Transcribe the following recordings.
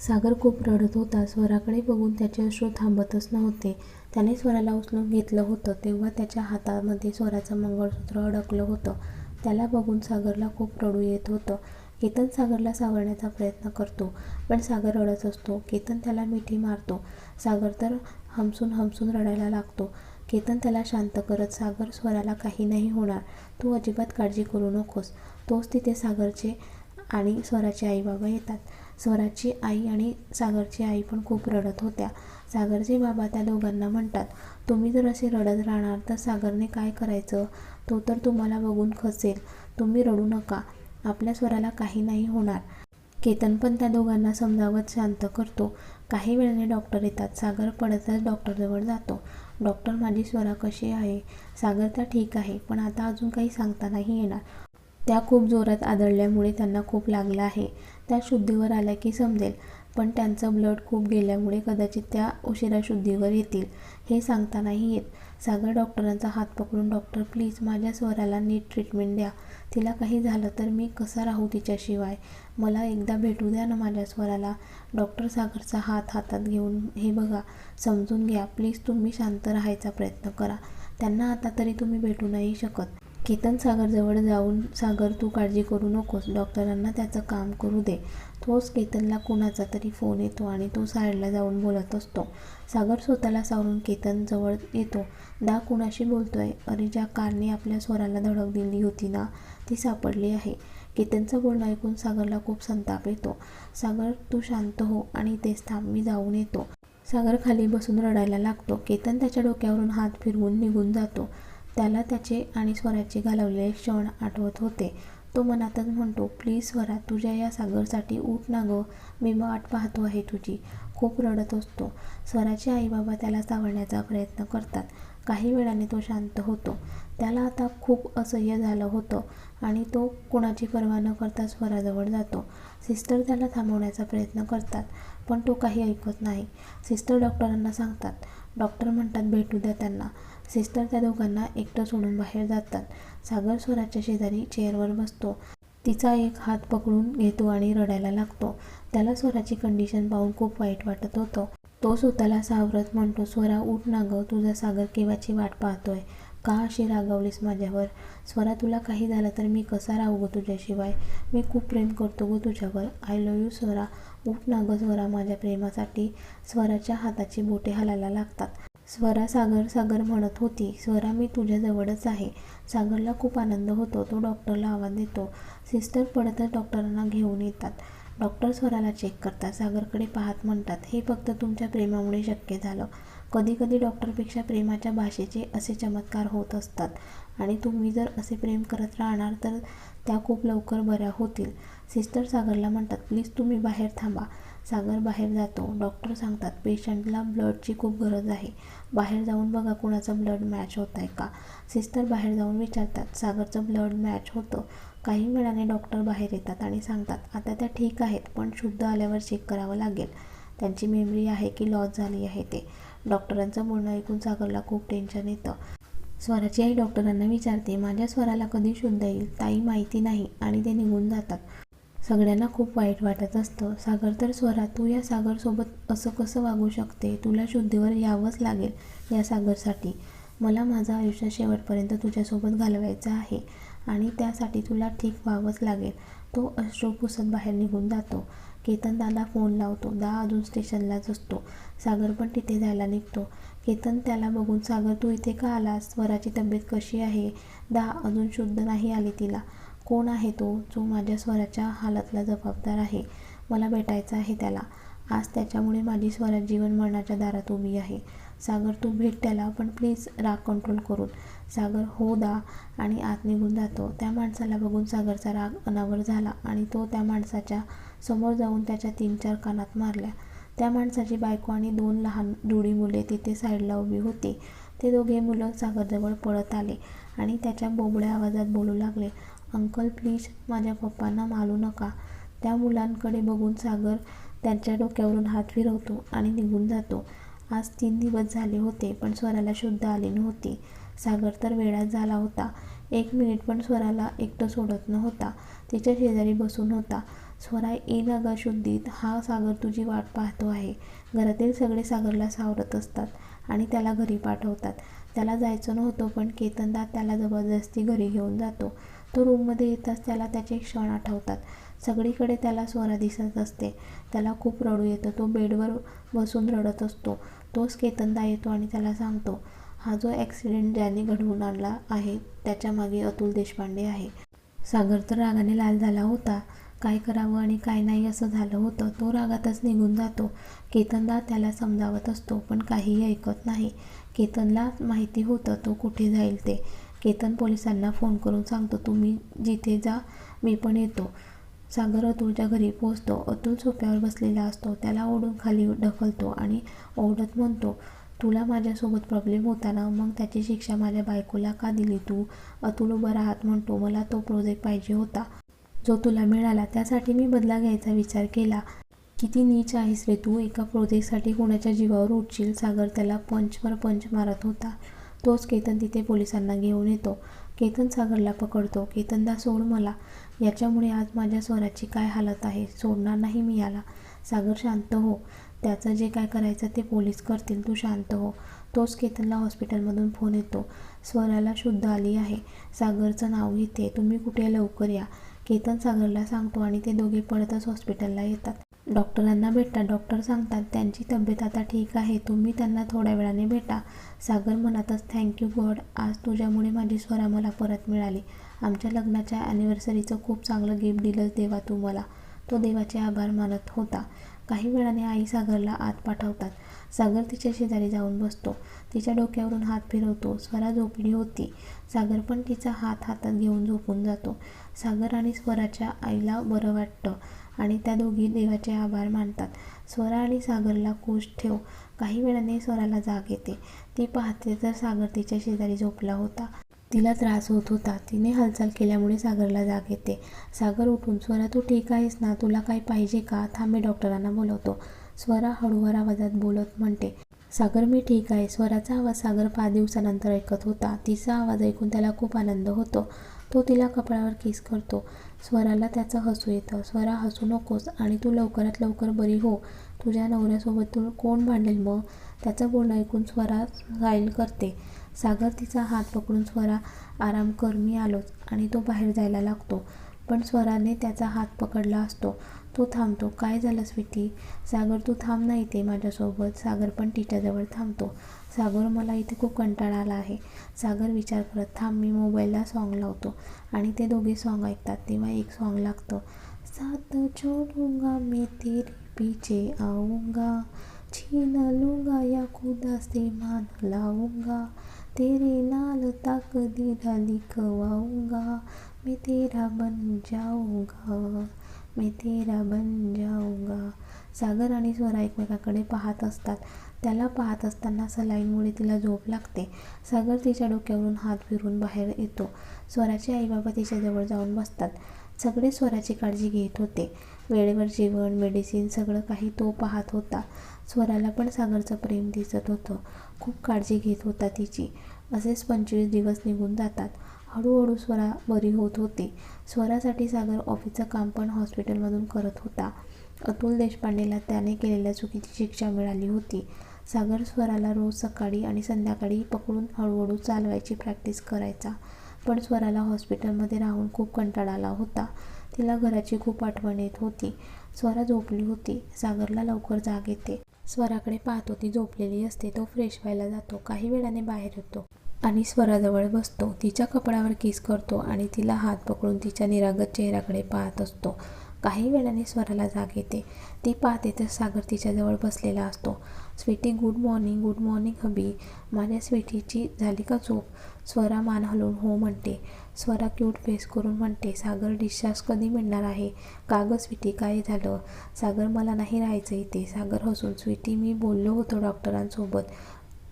सागर खूप रडत होता. स्वराकडे बघून त्याचे अश्रू थांबतच नव्हते. त्याने स्वराला उचलून घेतलं होतं. तेव्हा त्याच्या हातामध्ये स्वराचं मंगळसूत्र अडकलं होतं. त्याला बघून सागरला खूप रडू येत होतं. केतन सागरला सावरण्याचा प्रयत्न करतो पण सागर रडत असतो. केतन त्याला मिठी मारतो. सागर तर हमसून हमसून रडायला लागतो. केतन त्याला शांत करत सागर स्वराला काही नाही होणार. तू अजिबात काळजी करू नकोस. तोच तिथे सागरचे आणि स्वराचे आईबाबा येतात. स्वराची आई आणि सागरची आई पण खूप रडत होत्या. सागरचे बाबा त्या दोघांना म्हणतात तुम्ही जर असे रडत राहणार तर सागरने काय करायचं? तो तर तुम्हाला बघून खचेल. तुम्ही रडू नका. आपल्या स्वराला काही नाही होणार. केतन पण त्या दोघांना समजावत शांत करतो. काही वेळाने डॉक्टर येतात. सागर पडतच डॉक्टरजवळ जातो. डॉक्टर माझी स्वरा कशी आहे? सागर तर ठीक आहे पण आता अजून काही सांगता नाही येणार. त्या खूप जोरात आदळल्यामुळे त्यांना खूप लागलं आहे. त्या शुद्धीवर आल्या की समजेल पण त्यांचं ब्लड खूप गेल्यामुळे कदाचित त्या उशिरा शुद्धीवर येतील हे सांगता नाही येत. सागर डॉक्टरांचा हात पकडून डॉक्टर प्लीज माझ्या स्वराला नीट ट्रीटमेंट द्या. तिला काही झालं तर मी कसा राहू तिच्याशिवाय? मला एकदा भेटू द्या ना माझ्या स्वराला. डॉक्टर सागरचा हात हातात घेऊन हे बघा समजून घ्या. प्लीज तुम्ही शांत राहायचा प्रयत्न करा. त्यांना आता तरी तुम्ही भेटू नाही शकत. केतन सागरजवळ जाऊन सागर तू काळजी करू नकोस. डॉक्टरांना त्याचं काम करू दे. तोच केतनला कुणाचा तरी फोन येतो आणि तो साईडला जाऊन बोलत असतो. सागर स्वतःला सावरून केतनजवळ येतो. दा कुणाशी बोलतोय? अरे ज्या कारने आपल्या स्वराला धडक दिली होती ना ती सापडली आहे. केतनचं बोलणं ऐकून सागरला खूप संताप येतो. सागर तू शांत हो आणि तेच थांब मी जाऊन येतो. सागर खाली बसून रडायला लागतो. केतन त्याच्या डोक्यावरून हात फिरवून निघून जातो. त्याला त्याचे आणि स्वराचे घालवलेले क्षण आठवत होते. तो मनातच म्हणतो प्लीज स्वरा तुझ्या या सागरसाठी उठ ना गं मी वाट पाहतो आहे तुझी. खूप रडत असतो. स्वराचे आईबाबा त्याला सावरण्याचा प्रयत्न करतात. काही वेळाने तो शांत होतो. त्याला आता खूप असह्य झालं होतं आणि तो कुणाची पर्वा न करता स्वराजवळ जातो. सिस्टर त्याला थांबवण्याचा प्रयत्न करतात पण तो काही ऐकत नाही. सिस्टर डॉक्टरांना सांगतात. डॉक्टर म्हणतात भेटू द्या त्यांना. सिस्टर त्या दोघांना एकटं सोडून बाहेर जातात. सागर स्वराच्या शेजारी चेअरवर बसतो. तिचा एक हात पकडून घेतो आणि रडायला लागतो. त्याला स्वराची कंडिशन पाहून खूप वाईट वाटत होतं. तो स्वतःला सावरत म्हणतो स्वरा उठ ना गं तुझा सागर केव्हाची वाट पाहतोय? का अशी रागावलीस माझ्यावर? स्वरा तुला काही झालं तर मी कसा राहू गं तुझ्याशिवाय? मी खूप प्रेम करतो गं तुझ्यावर. I love you Swara. उठ ना गं स्वरा माझ्या प्रेमासाठी. स्वराच्या हाताची बोटे हलायला लागतात. स्वरा सागर सागर म्हणत होती स्वरा मी तुझ्याजवळच आहे. सागरला खूप आनंद होतो. तो डॉक्टरला आवाज देतो. सिस्टर पडतच डॉक्टरांना घेऊन येतात. डॉक्टर स्वराला चेक करतात. सागरकडे पाहत म्हणतात हे फक्त तुमच्या प्रेमामुळे शक्य झालं. कधी कधी डॉक्टरपेक्षा प्रेमाच्या भाषेचे असे चमत्कार होत असतात. आणि तुम्ही जर असे प्रेम करत राहणार तर त्या खूप लवकर बऱ्या होतील. सिस्टर सागरला म्हणतात प्लीज तुम्ही बाहेर थांबा. सागर बाहेर जातो. डॉक्टर सांगतात पेशंटला ब्लडची खूप गरज आहे. बाहेर जाऊन बघा कुणाचं ब्लड मॅच होत आहे का. सिस्टर बाहेर जाऊन विचारतात सागरचं ब्लड मॅच होतं? काही वेळाने डॉक्टर बाहेर येतात आणि सांगतात आता त्या ठीक आहेत पण शुद्ध आल्यावर चेक करावं लागेल. त्यांची मेमरी आहे की लॉस झाली आहे ते. डॉक्टरांचं बोलणं ऐकून सागरला खूप टेन्शन येतं. स्वराची आई डॉक्टरांना विचारते माझ्या स्वराला कधी शुद्ध येईल? ताई माहिती नाही आणि ते निघून जातात. सगळ्यांना खूप वाईट वाटत असतं. सागर तर स्वरा तू या सागरसोबत असं कसं वागू शकते? तुला शुद्धीवर यावंच लागेल या सागरसाठी. मला माझं आयुष्य शेवटपर्यंत तुझ्यासोबत घालवायचं आहे आणि त्यासाठी तुला ठीक व्हावंच लागेल. तो अश्रू पुसत बाहेर निघून जातो. केतन दादा फोन लावतो. दा अजून स्टेशनलाच असतो. सागर पण तिथे जायला निघतो. केतन त्याला बघून सागर तू इथे का आलास? स्वराची तब्येत कशी आहे? दा अजून शुद्ध नाही आली तिला. कोण आहे तो जो माझ्या स्वराच्या हालातला जबाबदार आहे? मला भेटायचं आहे त्याला. आज त्याच्यामुळे माझी स्वराज जीवन मरणाच्या दारात उभी आहे. सागर तू भेट त्याला पण प्लीज राग कंट्रोल करून सागर हो दा. आणि आत निघून जातो. त्या माणसाला बघून सागरचा राग अनावर झाला आणि तो त्या माणसाच्या समोर जाऊन त्याच्या तीन चार कानात मारल्या त्या माणसाची बायको आणि दोन लहान जुडी मुले तिथे साईडला उभी होती. ते दोघे मुलं सागरजवळ पळत आले आणि त्याच्या बोबड्या आवाजात बोलू लागले. अंकल प्लीज माझ्या पप्पांना मारू नका. त्या मुलांकडे बघून सागर त्यांच्या डोक्यावरून हात फिरवतो आणि निघून जातो. आज तीन दिवस झाले होते पण स्वराला शुद्ध आली नव्हती. सागर तर वेळात झाला होता. एक मिनिट पण स्वराला एकटं सोडत नव्हता. तिच्या शेजारी बसून होता. स्वरा येईल अगा शुद्धीत हा सागर तुझी वाट पाहतो आहे. घरातील सगळे सागरला सावरत असतात आणि त्याला घरी पाठवतात. त्याला जायचं नव्हतं पण केतनदा त्याला जबरदस्ती घरी घेऊन जातो. तो रूममध्ये येताच त्याला त्याचे क्षण आठवतात. सगळीकडे त्याला स्वरा दिसत असते. त्याला खूप रडू येतं. तो बेडवर बसून रडत असतो. तोच केतनदा येतो आणि त्याला सांगतो हा जो ॲक्सिडेंट ज्याने घडवून आणला आहे त्याच्यामागे अतुल देशपांडे आहे. सागर तर रागाने लाल झाला होता. काय करावं आणि काय नाही असं झालं होतं. तो रागातच निघून जातो. केतनदा त्याला समजावत असतो पण काहीही ऐकत नाही. केतनला माहिती होतं तो कुठे जाईल ते. केतन पोलिसांना फोन करून सांगतो तुम्ही जिथे जा मी पण येतो. सागर अतुलच्या घरी पोहोचतो. अतुल सोप्यावर बसलेला असतो. त्याला ओढून खाली ढकलतो आणि ओढत म्हणतो तुला माझ्यासोबत प्रॉब्लेम होता ना मग त्याची शिक्षा माझ्या बायकोला का दिली तू? अतुल उभं राहत म्हणतो मला तो प्रोजेक्ट पाहिजे होता. जो तुला मिळाला त्यासाठी मी बदला घ्यायचा विचार केला. किती नीच आहेस रे तू. एका प्रोजेक्टसाठी कोणाच्या जीवावर उठशील? सागर त्याला पंचवर पंच मारत होता. तोच केतन तिथे पोलिसांना घेऊन येतो. केतन सागरला पकडतो. केतनदा सोड मला. याच्यामुळे आज माझ्या स्वराची काय हालत आहे? सोडणार नाही मी याला. सागर शांत हो. त्याचं जे काय करायचं ते पोलीस करतील. तू शांत हो. तोच केतनला हॉस्पिटलमधून फोन येतो. स्वराला शुद्ध आली आहे. सागरचं नाव घेते. तुम्ही कुठे? लवकर या. केतन सागरला सांगतो आणि ते दोघे पळतच हॉस्पिटलला येतात. डॉक्टरांना भेटतात डॉक्टर सांगतात त्यांची तब्येत आता ठीक आहे तुम्ही त्यांना थोड्या वेळाने भेटा. सागर म्हणतच थँक्यू गॉड आज तुझ्यामुळे माझी स्वरा मला परत मिळाली. आमच्या लग्नाच्या ॲनिव्हर्सरीचं खूप चांगलं गिफ्ट दिलंच देवा तू मला. तो देवाचे आभार मानत होता. काही वेळाने आई सागरला आत पाठवतात. सागर तिच्या शेजारी जाऊन बसतो. तिच्या डोक्यावरून हात फिरवतो. स्वरा झोपली होती. सागर पण तिचा हात हातात घेऊन झोपून जातो. सागर आणि स्वराच्या आईला बरं वाटतं. आणि त्या दोघी देवाचे आभार मानतात. स्वरा आणि सागरला कोश ठेव. काही वेळाने स्वराला जाग येते. ती पाहते तर सागर तिच्या शेजारी झोपला होता. तिला त्रास होत होता. तिने हालचाल केल्यामुळे सागरला जाग येते. सागर उठून स्वरा तू ठीक आहेस ना? तुला काही पाहिजे का? थांब मी डॉक्टरांना बोलवतो. स्वरा हळूवार आवाजात बोलत म्हणते सागर मी ठीक आहे. स्वराचा आवाज सागर पाच दिवसानंतर ऐकत होता. तिचा आवाज ऐकून त्याला खूप आनंद होतो. तो तिला कपाळावर किस करतो. स्वराला त्याचं हसू येतं. स्वरा हसू नकोस आणि तू लवकरात लवकर बरी हो. तुझ्या नवऱ्यासोबत तू कोण भांडेल मग? त्याचं बोलणं ऐकून स्वरा साईल करते. सागर तिचा हात पकडून स्वरा आराम कर. मी आलोच. आणि तो बाहेर जायला लागतो. पण स्वराने त्याचा हात पकडला असतो. तो थांबतो काय झालं स्वीटी? सागर तू थांब नाही ते माझ्यासोबत. सागर पण तिच्याजवळ थांबतो. सागर मला इथे खूप कंटाळा आला आहे. सागर विचार करत थांब मी मोबाईलला सॉन्ग लावतो. आणि ते दोघे सॉन्ग ऐकतात तेव्हा एक सॉन्ग लागतं. सात छोडूंगा मैं तेरे पीछे आऊंगा. छीन लूंगा या खुदा से मान लाऊंगा. तेरे नाल दिला लिखवाऊंगा. मैं तेरा बन जाऊंगा. मी तेरा बन जाऊंगा. सागर आणि स्वरा एकमेकाकडे पाहत असतात. त्याला पाहत असताना सलाईनमुळे तिला झोप लागते. सागर तिच्या डोक्यावरून हात फिरून बाहेर येतो. स्वराचे आईबाबा तिच्याजवळ जाऊन बसतात. सगळे स्वराची काळजी घेत होते. वेळेवर जेवण मेडिसिन सगळं काही तो पाहत होता. स्वराला पण सागरचं प्रेम दिसत होतं. खूप काळजी घेत होता तिची. असेच पंचवीस दिवस निघून जातात. हळूहळू स्वरा बरी होत होती. स्वरासाठी सागर ऑफिसचं काम पण हॉस्पिटलमधून करत होता. अतुल देशपांडेला त्याने केलेल्या चुकीची शिक्षा मिळाली होती. सागर स्वराला रोज सकाळी आणि संध्याकाळी पकडून हळूहळू चालवायची प्रॅक्टिस करायचा. पण स्वराला हॉस्पिटलमध्ये राहून खूप कंटाळा आला होता. तिला घराची खूप आठवण येत होती. स्वरा झोपली होती. सागरला लवकर जाग येते. स्वराकडे पाहतो ती झोपलेली असते तो फ्रेश व्हायला जातो. काही वेळाने बाहेर येतो. आणि स्वराजवळ बसतो. तिच्या कपड्यावर किस करतो आणि तिला हात पकडून तिच्या निरागत चेहऱ्याकडे पाहत असतो. काही वेळाने स्वराला जाग येते. ती पाहते तर सागर तिच्याजवळ बसलेला असतो. Sweetie good morning good morning hubby. माझ्या स्वीटीची झाली का झोप? स्वरा मान हलवून हो म्हणते. स्वरा क्यूट फेस करून म्हणते सागर डिस्चार्ज कधी मिळणार आहे? का गं स्वीटी काय झालं? सागर मला नाही राहायचं इथे. सागर हसून स्वीटी मी बोललो होतो डॉक्टरांसोबत.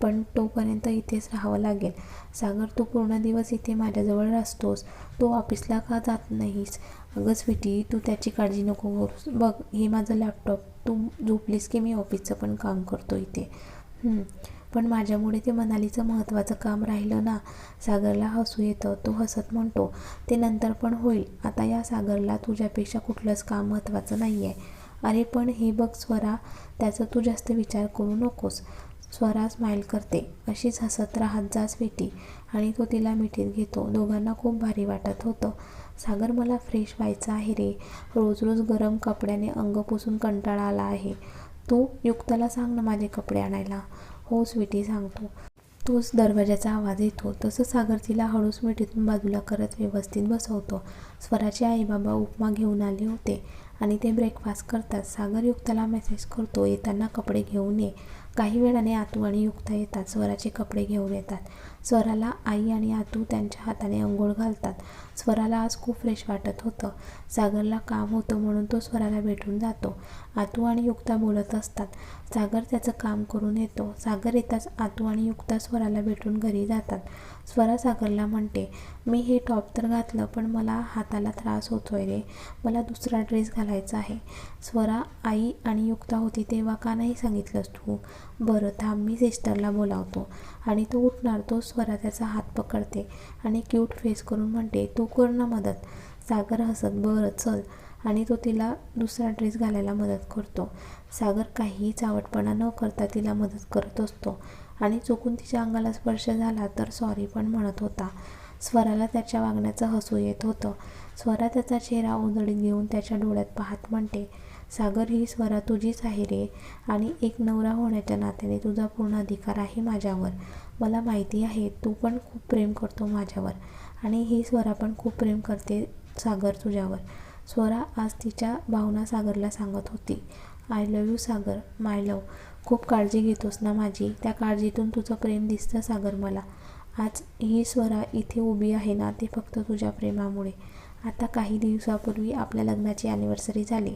पण तोपर्यंत इथेच राहावं लागेल. सागर तू पूर्ण दिवस इथे माझ्याजवळ असतोस तो ऑफिसला का जात नाहीस? अगं स्वीटी तू त्याची काळजी नको करूस. बघ हे माझं लॅपटॉप. तू झोपलीस की मी ऑफिसचं पण काम करतो इथे. पण माझ्यामुळे ते मनालीचं महत्त्वाचं काम राहिलं ना? सागरला हसू येतं. तो हसत म्हणतो ते नंतर पण होईल. आता या सागरला तुझ्यापेक्षा कुठलंच काम महत्त्वाचं नाही आहे अरे पण हे बघ स्वरा त्याचा तू जास्त विचार करू नकोस. स्वरा स्माईल करते. अशीच हसत राहत जा स्वीटी आणि तो तिला मिठीत घेतो. दोघांना खूप भारी वाटत होतं. सागर मला फ्रेश व्हायचं आहे रे. रोज रोज गरम कपड्याने अंग पुसून कंटाळा आला आहे. तू युक्ताला सांग ना माझे कपडे आणायला. हो स्वीटी सांगतो. तोच दरवाजाचा आवाज येतो. तसं सागर तिला हळूच मिठीतून बाजूला करत व्यवस्थित बसवतो. स्वराचे आई बाबा उपमा घेऊन आले होते आणि ते ब्रेकफास्ट करतात. सागर युक्ताला मेसेज करतो येताना कपडे घेऊन ये. काही वेळाने आतू आणि युक्ता येतात. स्वराचे कपडे घेऊन येतात. स्वराला आई आणि आतू त्यांच्या हाताने अंघोळ घालतात. स्वराला आज खूप फ्रेश वाटत होतं. सागरला काम होतं म्हणून तो स्वराला भेटून जातो. आतू आणि युक्ता बोलत असतात. सागर त्याचं काम करून येतो. सागर येताच आतू आणि युक्ता स्वराला भेटून घरी जातात. स्वरा सागरला म्हणते मी हे टॉप तर घातलं पण मला हाताला त्रास होतोय रे. मला दुसरा ड्रेस घालायचा आहे. स्वरा आई आणि युक्ता होती तेव्हा का नाही सांगितलंस तू? बरं थांब मी सिस्टरला बोलावतो. आणि तो उठणार तो स्वरा त्याचा हात पकडते आणि क्यूट फेस करून म्हणते तू कर ना मदत. सागर हसत बरं चल. आणि तो तिला दुसरा ड्रेस घालायला मदत करतो. सागर काहीही चावटपणा न करता तिला मदत करत असतो. आणि चुकून तिच्या अंगाला स्पर्श झाला तर सॉरी पण म्हणत होता. स्वराला त्याच्या वागण्याचं हसू येत होतं. स्वरा त्याचा चेहरा उजळीत घेऊन त्याच्या डोळ्यात पाहत म्हणते सागर ही स्वरा तुझीच आहे रे आणि एक नवरा होण्याच्या नात्याने तुझा पूर्ण अधिकार आहे माझ्यावर. मला माहिती आहे तू पण खूप प्रेम करतो माझ्यावर आणि ही स्वरा पण खूप प्रेम करते सागर तुझ्यावर. स्वरा आज तिच्या भावना सागरला सांगत होती. I love you Sagar. My love खूप काळजी घेतोस ना माझी? त्या काळजीतून तुझं प्रेम दिसतं सागर मला. आज ही स्वरा इथे उभी आहे ना ते फक्त तुझ्या प्रेमामुळे. आता काही दिवसापूर्वी आपल्या लग्नाची ॲनिव्हर्सरी झाली.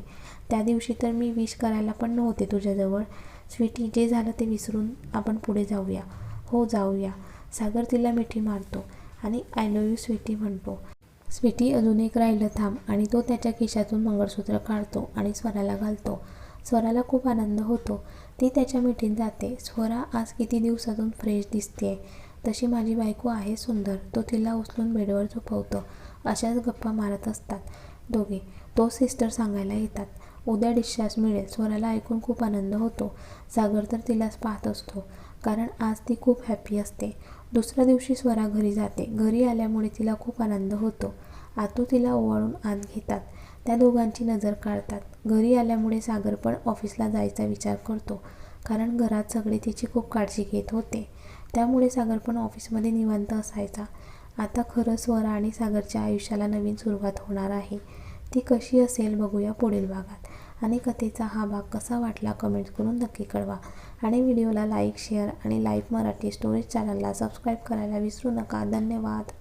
त्या दिवशी तर मी विश करायला पण नव्हते तुझ्याजवळ. स्वीटी जे झालं ते विसरून आपण पुढे जाऊया. हो जाऊया. सागर तिला मिठी मारतो आणि आय लव यू स्वीटी म्हणतो. स्वीटी अजून एक राहिलं थांब आणि तो त्याच्या खिशातून मंगळसूत्र काढतो आणि स्वराला घालतो. स्वराला खूप आनंद होतो. ती त्याच्या मिठीत जाते. स्वरा आज किती दिवसातून फ्रेश दिसते तशी माझी बायको आहे सुंदर. तो तिला उचलून बेडवर झोपवतो. अशाच गप्पा मारत असतात दोघे. तो सिस्टर सांगायला येतात. उद्या डिस्चार्ज मिळेल. स्वराला ऐकून खूप आनंद होतो. सागर तर तिलाच पाहत असतो. कारण आज ती खूप हॅपी असते. दुसऱ्या दिवशी स्वरा घरी जाते. घरी आल्यामुळे तिला खूप आनंद होतो. आतू तिला ओवाळून आत घेतात. त्या दोघांची नजर काढतात. घरी आल्यामुळे सागर पण ऑफिसला जायचा विचार करतो. कारण घरात सगळे तिची खूप काळजी घेत होते. त्यामुळे सागर पण ऑफिसमध्ये निवांत असायचा. आता खरं स्वर आणि सागरच्या आयुष्याला नवीन सुरुवात होणार आहे. ती कशी असेल बघूया पुढील भागात. आणि कथेचा हा भाग कसा वाटला कमेंट करून नक्की कळवा. आणि व्हिडिओला लाईक शेअर आणि लाईव्ह मराठी स्टोरेज चॅनलला सबस्क्राईब करायला विसरू नका. धन्यवाद.